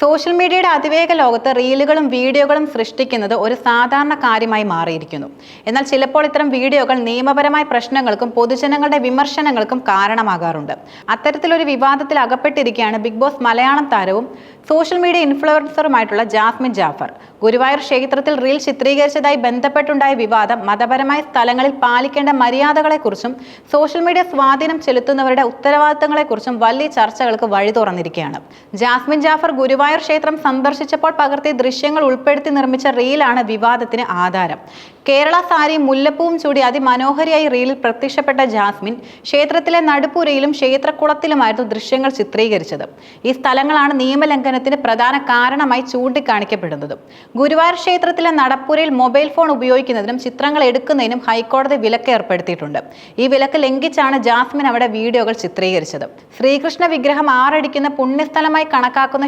Social മീഡിയയുടെ അതിവേഗ ലോകത്ത് റീലുകളും വീഡിയോകളും സൃഷ്ടിക്കുന്നത് ഒരു സാധാരണ കാര്യമായി മാറിയിരിക്കുന്നു. എന്നാൽ ചിലപ്പോൾ ഇത്തരം വീഡിയോകൾ നിയമപരമായ പ്രശ്നങ്ങൾക്കും പൊതുജനങ്ങളുടെ വിമർശനങ്ങൾക്കും കാരണമാകാറുണ്ട്. അത്തരത്തിലൊരു വിവാദത്തിൽ അകപ്പെട്ടിരിക്കുകയാണ് ബിഗ് ബോസ് മലയാളം താരവും സോഷ്യൽ മീഡിയ ഇൻഫ്ലുവൻസറുമായിട്ടുള്ള ജാസ്മിൻ ജാഫർ. ഗുരുവായൂർ ക്ഷേത്രത്തിൽ റീൽ ചിത്രീകരിച്ചതായി ബന്ധപ്പെട്ടുണ്ടായ വിവാദം മതപരമായ സ്ഥലങ്ങളിൽ പാലിക്കേണ്ട മര്യാദകളെക്കുറിച്ചും സോഷ്യൽ മീഡിയ സ്വാധീനം ചെലുത്തുന്നവരുടെ ഉത്തരവാദിത്തങ്ങളെക്കുറിച്ചും വലിയ ചർച്ചകൾക്ക് വഴി തുറന്നിരിക്കുകയാണ് ജാസ്മിൻ ജാഫർ ഗുരുവായൂർ ക്ഷേത്രം സന്ദർശിച്ചപ്പോൾ പകർത്തിയ ദൃശ്യങ്ങൾ ഉൾപ്പെടുത്തി നിർമ്മിച്ച റീലാണ് വിവാദത്തിന് ആധാരം. കേരള സാരി മുല്ലപ്പൂവും ചൂടി അതിമനോഹരിയായി റീലിൽ പ്രത്യക്ഷപ്പെട്ട ജാസ്മിൻ ക്ഷേത്രത്തിലെ നടുപ്പുരയിലും ക്ഷേത്രക്കുളത്തിലുമായിരുന്നു ദൃശ്യങ്ങൾ ചിത്രീകരിച്ചത്. ഈ സ്ഥലങ്ങളാണ് നിയമലംഘനത്തിന് പ്രധാന കാരണമായി ചൂണ്ടിക്കാണിക്കപ്പെടുന്നത്. ഗുരുവായൂർ ക്ഷേത്രത്തിലെ നടപ്പുരയിൽ മൊബൈൽ ഫോൺ ഉപയോഗിക്കുന്നതിനും ചിത്രങ്ങൾ എടുക്കുന്നതിനും ഹൈക്കോടതി വിലക്ക് ഏർപ്പെടുത്തിയിട്ടുണ്ട്. ഈ വിലക്ക് ലംഘിച്ചാണ് ജാസ്മിൻ അവിടെ വീഡിയോകൾ ചിത്രീകരിച്ചത്. ശ്രീകൃഷ്ണ വിഗ്രഹം ആറടിക്കുന്ന പുണ്യസ്ഥലമായി കണക്കാക്കുന്ന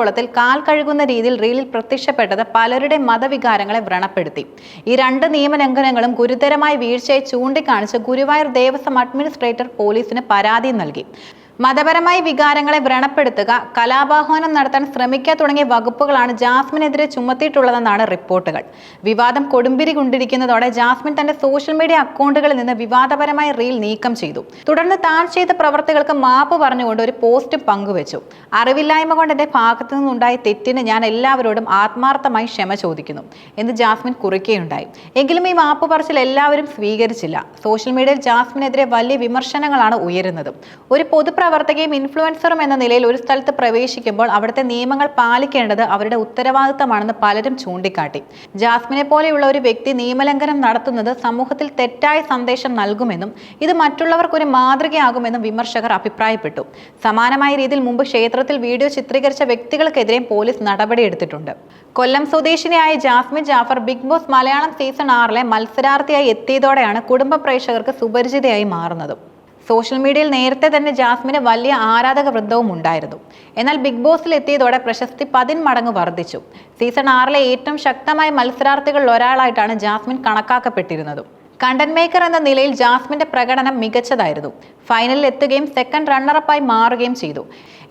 ക്ഷേത്രക്കുളത്തിൽ കാൽ കഴുകുന്ന രീതിയിൽ റീലിൽ പ്രത്യക്ഷപ്പെട്ടത് പലരുടെ മതവികാരങ്ങളെ വ്രണപ്പെടുത്തി. ഈ രണ്ട് നിയമലംഘനങ്ങളും ഗുരുതരമായ വീഴ്ചയെ ചൂണ്ടിക്കാണിച്ച് ഗുരുവായൂർ ദേവസ്വം അഡ്മിനിസ്ട്രേറ്റർ പോലീസിന് പരാതി നൽകി. മതപരമായ വികാരങ്ങളെ വ്രണപ്പെടുത്തുക കലാപാഹ്വാനം നടത്താൻ ശ്രമിക്കുക തുടങ്ങിയ വകുപ്പുകളാണ് ജാസ്മിനെതിരെ ചുമത്തിയിട്ടുള്ളതെന്നാണ് റിപ്പോർട്ടുകൾ. വിവാദം കൊടുമ്പിരി കൊണ്ടിരിക്കുന്നതോടെ ജാസ്മിൻ തന്റെ സോഷ്യൽ മീഡിയ അക്കൗണ്ടുകളിൽ നിന്ന് വിവാദപരമായ റീൽ നീക്കം ചെയ്തു. തുടർന്ന് താൻ ചെയ്ത പ്രവർത്തികൾക്ക് മാപ്പ് പറഞ്ഞുകൊണ്ട് ഒരു പോസ്റ്റ് പങ്കുവച്ചു. അറിവില്ലായ്മ കൊണ്ട് എന്റെ ഭാഗത്തു നിന്നുണ്ടായ തെറ്റിന് ഞാൻ എല്ലാവരോടും ആത്മാർത്ഥമായി ക്ഷമ ചോദിക്കുന്നു എന്ന് ജാസ്മിൻ കുറിക്കുകയുണ്ടായി. എങ്കിലും ഈ മാപ്പ് പറച്ചിൽ എല്ലാവരും സ്വീകരിച്ചില്ല. സോഷ്യൽ മീഡിയയിൽ ജാസ്മിനെതിരെ വലിയ വിമർശനങ്ങളാണ് ഉയരുന്നത്. ഒരു പൊതുപ്രവർത്തകയും ഇൻഫ്ലുവൻസറും എന്ന നിലയിൽ ഒരു സ്ഥലത്ത് പ്രവേശിക്കുമ്പോൾ അവിടുത്തെ നിയമങ്ങൾ പാലിക്കേണ്ടത് അവരുടെ ഉത്തരവാദിത്തമാണെന്ന് പലരും ചൂണ്ടിക്കാട്ടി. ജാസ്മിനെ പോലെയുള്ള ഒരു വ്യക്തി നിയമലംഘനം നടത്തുന്നത് സമൂഹത്തിൽ തെറ്റായ സന്ദേശം നൽകുമെന്നും ഇത് മറ്റുള്ളവർക്കൊരു മാതൃകയാകുമെന്നും വിമർശകർ അഭിപ്രായപ്പെട്ടു. സമാനമായ രീതിയിൽ മുമ്പ് ക്ഷേത്രത്തിൽ വീഡിയോ ചിത്രീകരിച്ച വ്യക്തികൾക്കെതിരെയും പോലീസ് നടപടിയെടുത്തിട്ടുണ്ട്. കൊല്ലം സ്വദേശിനിയായ Jasmin Jaffar Bigg Boss Malayalam season ആറിലെ മത്സരാർത്ഥിയായി എത്തിയതോടെയാണ് കുടുംബ പ്രേക്ഷകർക്ക് സുപരിചിതയായി മാറുന്നത്. സോഷ്യൽ മീഡിയയിൽ നേരത്തെ തന്നെ ജാസ്മിന് വലിയ ആരാധക വൃന്ദവും ഉണ്ടായിരുന്നു. എന്നാൽ ബിഗ് ബോസിൽ എത്തിയതോടെ പ്രശസ്തി പതിന് മടങ്ങ് വർദ്ധിച്ചു. സീസൺ ആറിലെ ഏറ്റവും ശക്തമായ മത്സരാർത്ഥികളിൽ ഒരാളായിട്ടാണ് ജാസ്മിൻ കണക്കാക്കപ്പെട്ടിരുന്നത്. കണ്ടന്റ് മേക്കർ എന്ന നിലയിൽ ജാസ്മിന്റെ പ്രകടനം മികച്ചതായിരുന്നു. ഫൈനലിൽ എത്തുകയും സെക്കൻഡ് റണ്ണറപ്പായി മാറുകയും ചെയ്തു.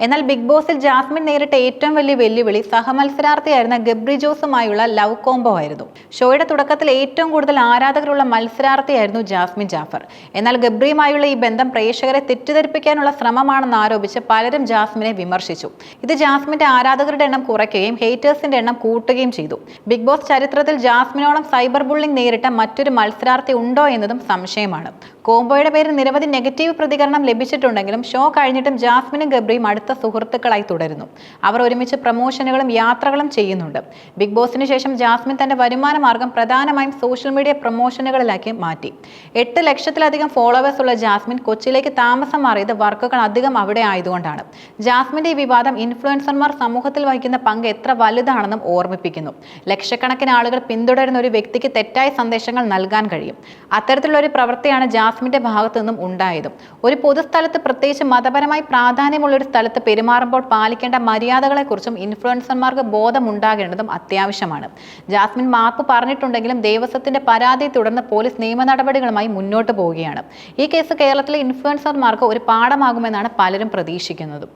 എന്നാൽ ബിഗ് ബോസിൽ ജാസ്മിൻ നേരിട്ട ഏറ്റവും വലിയ വെല്ലുവിളി സഹമത്സരാർത്ഥിയായിരുന്ന ഗബ്രി ജോസുമായുള്ള ലവ് കോംബോ ആയിരുന്നു. ഷോയുടെ തുടക്കത്തിൽ ഏറ്റവും കൂടുതൽ ആരാധകരുള്ള മത്സരാർത്ഥിയായിരുന്നു ജാസ്മിൻ ജാഫർ. എന്നാൽ ഗബ്രിയുമായുള്ള ഈ ബന്ധം പ്രേക്ഷകരെ തെറ്റിദ്ധരിപ്പിക്കാനുള്ള ശ്രമമാണെന്ന് ആരോപിച്ച് പലരും ജാസ്മിനെ വിമർശിച്ചു. ഇത് ജാസ്മിന്റെ ആരാധകരുടെ എണ്ണം കുറയ്ക്കുകയും ഹേറ്റേഴ്സിന്റെ എണ്ണം കൂട്ടുകയും ചെയ്തു. ബിഗ് ബോസ് ചരിത്രത്തിൽ ജാസ്മിനോളം സൈബർ ബുള്ളിംഗ് നേരിട്ട മറ്റൊരു മത്സരാർത്ഥി ഉണ്ടോ എന്നതും സംശയമാണ്. കോംബോയുടെ പേരിൽ നിരവധി നെഗറ്റീവ് പ്രതികരണം ലഭിച്ചിട്ടുണ്ടെങ്കിലും ഷോ കഴിഞ്ഞിട്ടും ജാസ്മിനും ഗബ്രിയും അടുത്ത സുഹൃത്തുക്കളായി തുടരുന്നു. അവർ ഒരുമിച്ച് പ്രമോഷനുകളും യാത്രകളും ചെയ്യുന്നുണ്ട്. ബിഗ് ബോസിന് ശേഷം ജാസ്മിൻ തന്റെ വരുമാന മാർഗം പ്രധാനമായും സോഷ്യൽ മീഡിയ പ്രമോഷനുകളിലാക്കി മാറ്റി. എട്ട് ലക്ഷത്തിലധികം ഫോളോവേഴ്സ് ഉള്ള ജാസ്മിൻ കൊച്ചിയിലേക്ക് താമസം മാറിയത് വർക്കുകൾ അധികം അവിടെ ആയതുകൊണ്ടാണ്. ജാസ്മിന്റെ ഈ വിവാദം ഇൻഫ്ലുവൻസർമാർ സമൂഹത്തിൽ വഹിക്കുന്ന പങ്ക് എത്ര വലുതാണെന്നും ഓർമ്മിപ്പിക്കുന്നു. ലക്ഷക്കണക്കിന് ആളുകൾ പിന്തുടരുന്ന ഒരു വ്യക്തിക്ക് തെറ്റായ സന്ദേശങ്ങൾ നൽകാൻ കഴിയും. അത്തരത്തിലുള്ള ഒരു പ്രവൃത്തിയാണ് ജാസ്മിന്റെ ഭാഗത്തു നിന്നും ഉണ്ടായതും. ഒരു പൊതുസ്ഥലത്ത് പ്രത്യേകിച്ച് മതപരമായി പ്രാധാന്യമുള്ള ഒരു സ്ഥലത്ത് പെരുമാറുമ്പോൾ പാലിക്കേണ്ട മര്യാദകളെക്കുറിച്ചും ഇൻഫ്ലുവൻസർമാർക്ക് ബോധമുണ്ടാകേണ്ടതും അത്യാവശ്യമാണ്. ജാസ്മിൻ മാപ്പ് പറഞ്ഞിട്ടുണ്ടെങ്കിലും ദേവസ്വത്തിന്റെ പരാതിയെ തുടർന്ന് പോലീസ് നിയമ നടപടികളുമായി മുന്നോട്ട് പോവുകയാണ്. ഈ കേസ് കേരളത്തിലെ ഇൻഫ്ലുവൻസർമാർക്ക് ഒരു പാഠമാകുമെന്നാണ് പലരും പ്രതീക്ഷിക്കുന്നത്.